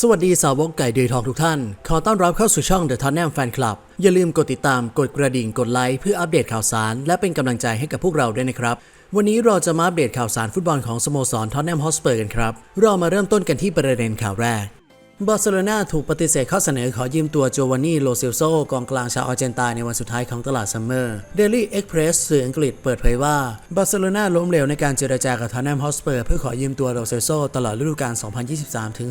สวัสดีสาวกไก่เดือยทองทุกท่าน ขอต้อนรับเข้าสู่ช่อง The Tottenham Fan Club อย่าลืมกดติดตาม กดกระดิ่ง กดไลค์ เพื่ออัปเดตข่าวสาร และเป็นกำลังใจให้กับพวกเราด้วยนะครับ วันนี้เราจะมาอัปเดตข่าวสารฟุตบอลของสโมสรท็อตแนมฮอสเปอร์กันครับ เรามาเริ่มต้นกันที่ประเด็นข่าวแรก บาร์เซโลนาถูกปฏิเสธข้อเสนอขอยืมตัวโจวานนี่โลเซลโซกองกลางชาวอาร์เจนตาในวันสุดท้ายของตลาดซัมเมอร์ Daily Express สื่ออังกฤษเปิดเผยว่าบาร์เซโลนาล้มเหลวในการเจรจากับท o นแนมฮอสเปอร์เพื่อขอยืมตัวโลเซลโซตลอดฤดูกาล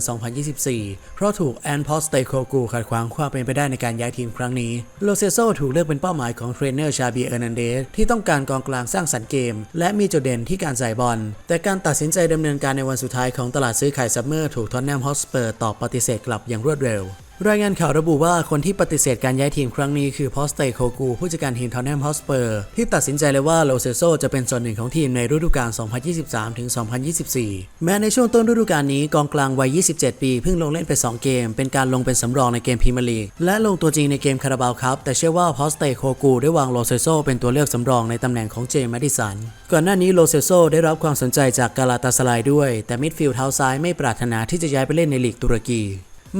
2023-2024 เพราะถูกแอนพอสเตโคกูขัดขวางความเป็นไปได้ในการย้ายทีมครั้งนี้โลเซลโซถูกเลือกเป็นเป้าหมายของเทรนเนอร์ชาบีเอร์นันเดสที่ต้องการกองกลางสร้างสรรค์เกม และมีจุดเด่นที่การใส่บอลแต่การตัดสินใจดำเนินการในวันสุดท้ายของตลาดซื้อขายซัมเมอร์ถูกท o นแนมฮอสเปอร์ตอบปฏิเสธกลับอย่างรวดเร็ว รายงานข่าวระบุว่าคนที่ปฏิเสธการย้ายทีมครั้งนี้คือพอสเตโคกูผู้จัดการทีมทอนแนมฮอสเปอร์ที่ตัดสินใจเลยว่าโลเซโซจะเป็นส่วนหนึ่งของทีมในฤดูกาล 2023-2024 แม้ในช่วงต้นฤดูกาลนี้กองกลางวัย 27 ปีเพิ่งลงเล่นไป 2 เกม เป็นการลงเป็นสำรองในเกมพรีเมียร์ลีกและลงตัวจริงในเกมคาราบาวครับ แต่เชื่อว่าพอสเตโคกูได้วางโลเซโซเป็นตัวเลือกสำรองในตำแหน่งของเจมส์แมดิสันก่อนหน้านี้โลเซโซได้รับความสนใจจากกาลาตาสลายด้วย แต่มิดฟิลด์เท้าซ้ายไม่ปรารถนาที่จะย้ายไปเล่นในลีกตุรกี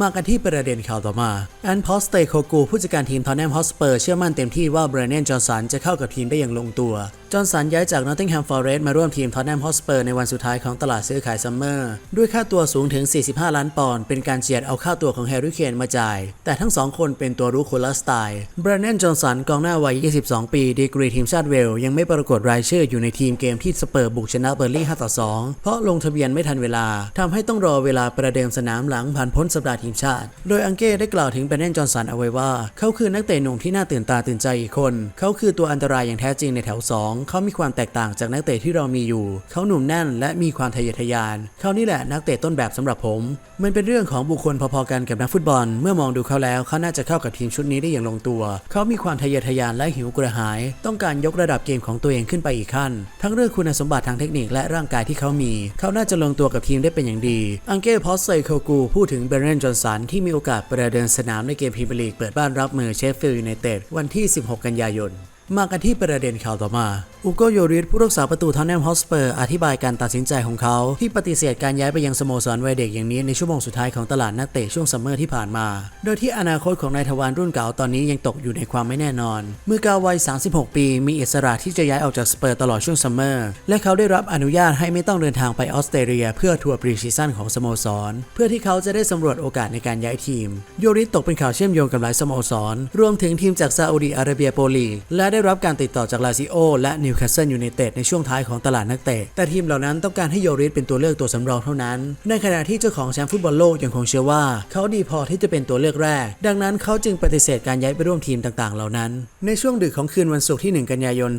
มากันที่ประเด็นข่าวต่อมาแอนพอสเตโคกูผู้จัดการทีมทอนแนมฮอสเปอร์เชื่อมั่นเต็มที่ว่าเบรเนนจอร์สันจะเข้ากับทีมได้อย่างลงตัว จอร์สันย้ายจากนอตติงแฮมฟอร์เรสต์มาร่วมทีมทอนแนมฮอสเปอร์ในวันสุดท้ายของตลาดซื้อขายซัมเมอร์ด้วยค่าตัวสูงถึง 45 ล้านปอนด์เป็นการเจียดเอาค่าตัวของแฮร์รี่เคนมาจ่าย แต่ทั้งสองคนเป็นตัวรู้คนละสไตล์เบรเนนจอร์สันกองหน้าวัย 22 ปี ดีกรีทีมชาติเวลยังไม่ปรากฏรายชื่ออยู่ในทีมเกมที่สเปอร์บุกชนะเบอร์ลี่5ต่อ2เพราะลงทะเบียนไม่ทันเวลาทำให้ต้องรอเวลาประเดิมสนามหลังผ่านพ้นสัปดาห์ทีมชาติ โดยอังเก้ได้กล่าวถึงเบรเนนจอร์สันเอาไว้ว่า เขาคือนักเตะหนุ่มที่น่าตื่นตาตื่นใจอีกคน เขาคือตัวอันตรายอย่างแท้จริงในแถว 2 เขามีความแตกต่างจากนักเตะที่เรามีอยู่ เขาหนุ่มแน่นและมีความทะเยอทะยาน เขานี่แหละนักเตะต้นแบบสำหรับผม มันเป็นเรื่องของบุคคลพอๆกันกับนักฟุตบอล เมื่อมองดูเขาแล้วเขาน่าจะเข้ากับทีมชุดนี้ได้อย่างลงตัว เขามีความทะเยอทะยานและหิวกระหาย ต้องการยกระดับเกมของตัวเองขึ้นไปอีกขั้น ทั้งเรื่องคุณสมบัติทางเทคนิคและร่างกายที่เขามี เขาน่าจะลงตัวกับทีมได้เป็นอย่างดี อังเก้พอสเซโคกูพูดถึงเบรนนจอนสันที่มีโอกาสประเดินสนามในเกมพรีเมียร์ลีกเปิดบ้านรับมือเชฟฟิลด์ยูไนเต็ดวันที่ 16 กันยายน มากันที่ประเด็นข่าวต่อมาอุโกโยริสผู้รักษาประตูทอนแนมฮอสเปอร์ อธิบายการตัดสินใจของเขา ที่ปฏิเสธการย้ายไปยังสโมสรวัยเด็กอย่างนี้ในชั่วโมงสุดท้ายของตลาดนักเตะช่วงซัมเมอร์ที่ผ่านมา โดยที่อนาคตของนายทวารรุ่นเก่าตอนนี้ยังตกอยู่ในความไม่แน่นอน เมื่อกาวัย 36 ปี มีอิสระที่จะย้ายออกจากสเปอร์ตลอดช่วงซัมเมอร์ และเขาได้รับอนุญาตให้ไม่ต้องเดินทางไปออสเตรเลีย เพื่อทัวร์ปรีซีซั่นของสโมสร เพื่อที่เขาจะได้สำรวจโอกาสในการย้ายทีม โยริสตกเป็นข่าวเชื่อมโยงกับหลายสโมสร รวมถึงทีมจากซาอุดีอาระเบียโปลีและได้รับการติดต่อจากลาซิโอและนิวคาสเซิลยูไนเต็ดในช่วงท้ายของตลาดนักเตะ แต่ทีมเหล่านั้นต้องการให้โยริสเป็นตัวเลือกตัวสำรองเท่านั้น ในขณะที่เจ้าของแชมป์ฟุตบอลโลกยังคงเชื่อว่า เขาดีพอที่จะเป็นตัวเลือกแรก ดังนั้นเขาจึงปฏิเสธการย้ายไปร่วมทีมต่างๆ เหล่านั้น ในช่วงดึกของคืนวันศุกร์ที่ 1 กันยายน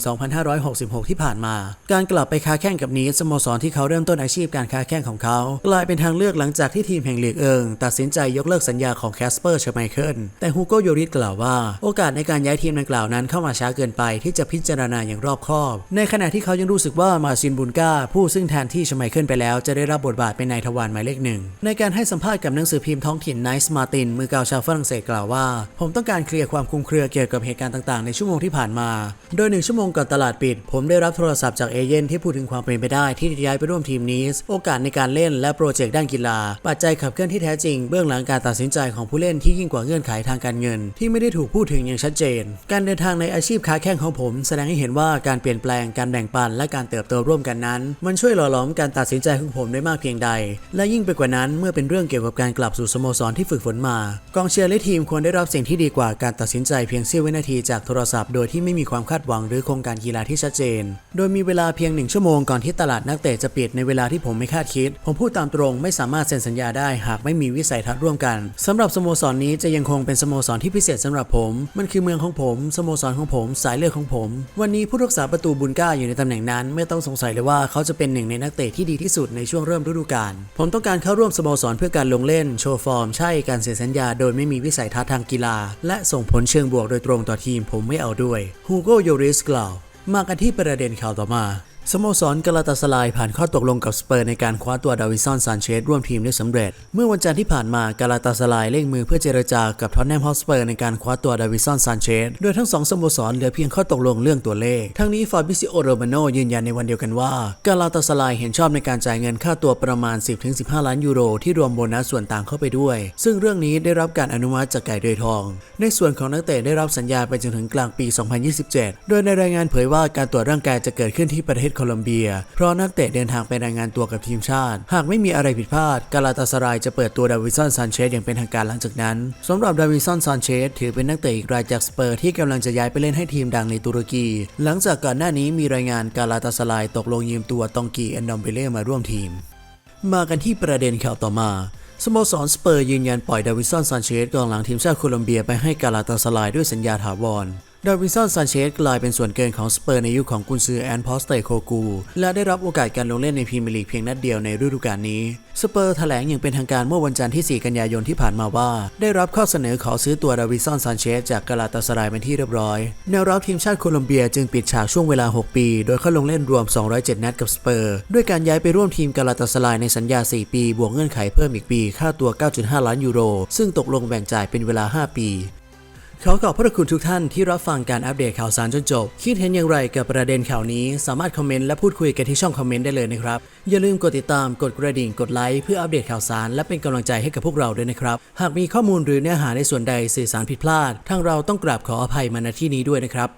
2566 ที่ผ่านมา การกลับไปค้าแข่งกับนีสสโมสรที่เขาเริ่มต้นอาชีพการค้าแข่งของเขา กลายเป็นทางเลือกหลังจากที่ทีมแห่งลีกเอิงตัดสินใจยกเลิกสัญญาของแคสเปอร์เชไมเคิลแต่ฮูโกโยริสกล่าวว่า โอกาสในการย้ายทีมดังกล่าวนั้นเข้ามาช้าเกินไปที่จะพิจารณาอย่างรอบคอบ ในขณะที่เขายังรู้สึกว่ามาซินบุนกาผู้ซึ่งแทนที่ชไมเคิลไปแล้วจะได้รับบทบาทเป็นนายทวารหมายเลขหนึ่งในการให้สัมภาษณ์กับหนังสือพิมพ์ท้องถิ่นไนส์มาตินมือเก่าชาวฝรั่งเศสกล่าวว่า ผมต้องการเคลียร์ความคลุมเครือเกี่ยวกับเหตุการณ์ต่างๆ ในชั่วโมงที่ผ่านมา โดยหนึ่งชั่วโมงก่อนตลาดปิด ผมได้รับโทรศัพท์จากเอเย่นที่พูดถึงความเป็นไปได้ที่จะย้ายไปร่วมทีมนีสโอกาสในการเล่นและโปรเจกต์ด้านกีฬา ปัจจัยขับเคลื่อนที่แท้จริงเบื้องหลังการตัดสินใจของผู้เล่นที่ยิ่งกว่าเงื่อนไขทางการเงิน ที่ไม่ได้ถูกพูดถึงอย่างชัดเจน การเดินทางในอาชีพค้าแข่งของผมแสดงให้เห็นว่าการเปลี่ยนแปลงการแบ่งปันและการเติบโตร่วมกันนั้น มันช่วยหล่อหลอมการตัดสินใจของผมได้มากเพียงใด และยิ่งไปกว่านั้นเมื่อเป็นเรื่องเกี่ยวกับการกลับสู่สโมสรที่ฝึกฝนมา กองเชียร์และทีมควรได้รับสิ่งที่ดีกว่าการตัดสินใจเพียงเสี้ยววินาทีจากโทรศัพท์โดยที่ไม่มีความคาดหวังหรือโครงการกีฬาที่ชัดเจน โดยมีเวลาเพียงหนึ่งชั่วโมงก่อนที่ตลาดนักเตะจะปิดในเวลาที่ผมไม่คาดคิด ผมพูดตามตรงไม่สามารถเซ็นสัญญาได้หากไม่มีวิสัยทัศน์ร่วมกันสำหรับสโมสรนี้จะยังคงเป็นสโมสรที่พิเศษสำหรับผม มันคือเมืองของผมสโมสรของผมสายเลือดของผม วันนี้ผู้รักษาประตูบุญก้าอยู่ในตำแหน่งนั้น ไม่ต้องสงสัยเลยว่าเขาจะเป็นหนึ่งในนักเตะที่ดีที่สุดในช่วงเริ่มฤดูกาลผมต้องการเข้าร่วมสโมสรเพื่อการลงเล่นโชว์ฟอร์มใช่การเซ็นสัญญาโดยไม่มีวิสัยทัศน์ทางกีฬา และส่งผลเชิงบวกโดยตรงต่อทีมผมไม่เอาด้วยฮูโกโยริสกล่าวมากันที่ประเด็นข่าวต่อมา สโมสรกาลาตาสลายผ่านข้อตกลงกับสเปอร์ในการคว้าตัวดาวิสันซานเชสร่วมทีมได้สำเร็จ เมื่อวันจันทร์ที่ผ่านมากาลาตาสลายเร่งมือเพื่อเจรจากับท็อตแนมฮอสเปอร์ในการคว้าตัวดาวิสันซานเชสโดยทั้งสองสโมสรเหลือเพียงข้อตกลงเรื่องตัวเลข ทั้งนี้ฟาบิซิโอโรมาโนยืนยันในวันเดียวกันว่ากาลาตาสลายเห็นชอบในการจ่ายเงินค่าตัวประมาณ 10-15 ล้านยูโรที่รวมโบนัสส่วนต่างเข้าไปด้วย ซึ่งเรื่องนี้ได้รับการอนุมัติจากไก่เดยทอง ในส่วนของนักเตะได้รับสัญญาไปจนถึงกลางปี 2027 โดยในรายงานเผยว่าการตรวจร่างกายจะเกิดขึ้นที่ประเทศโคลอมเบีย เพราะนักเตะเดินทางไปรายงานตัวกับทีมชาติ หากไม่มีอะไรผิดพลาด กาลาตาสรายจะเปิดตัวดาวิสันซานเชสอย่างเป็นทางการหลังจากนั้นสำหรับดาวิสันซานเชสถือเป็นนักเตะอีกรายจากสเปอร์ที่กำลังจะย้ายไปเล่นให้ทีมดังในตุรกี หลังจากก่อนหน้านี้มีรายงานกาลาตาสรายตกลงยืมตัวตองกีแอนดอมเบเล่มาร่วมทีม มากันที่ประเด็นข่าวต่อมาสโมสรสเปอร์ยืนยันปล่อยดาวิสันซานเชสกองหลังทีมชาติโคลอมเบียไปให้กาลาตาสลายด้วยสัญญาถาวร ดาวิสันซานเชสกลายเป็นส่วนเกินของสเปอร์ในยุคของกุนซือแอนพอสเตโคกู และได้รับโอกาสการลงเล่นในพรีเมียร์ลีกเพียงนัดเดียวในฤดูกาลนี้ สเปอร์แถลงอย่างเป็นทางการเมื่อวันจันทร์ที่ 4 กันยายนที่ผ่านมาว่า ได้รับข้อเสนอขอซื้อตัวดาวิสันซานเชสจากกาลาตาสลายเป็นที่เรียบร้อย แนวรับทีมชาติโคลอมเบียจึงปิดฉากช่วงเวลา 6 ปี โดยเข้าลงเล่นรวม 207 นัดกับสเปอร์ด้วยการย้ายไปร่วมทีมกาลาตาสลายในสัญญา 4 ปี บวกเงื่อนไขเพิ่มอีกปี ค่าตัว 9.5 ล้านยูโร ซึ่งตกลงแบ่งจ่ายเป็นเวลา 5 ปี ขอขอบพระคุณทุกท่านที่รับฟังการอัปเดตข่าวสารจนจบ คิดเห็นอย่างไรกับประเด็นข่าวนี้ สามารถคอมเมนต์และพูดคุยกันที่ช่องคอมเมนต์ได้เลยนะครับ อย่าลืมกดติดตามกดกระดิ่งกดไลค์เพื่ออัปเดตข่าวสารและเป็นกำลังใจให้กับพวกเราด้วยนะครับ หากมีข้อมูลหรือเนื้อหาในส่วนใดสื่อสารผิดพลาด ทางเราต้องกราบขออภัยมาณที่นี้ด้วยนะครับ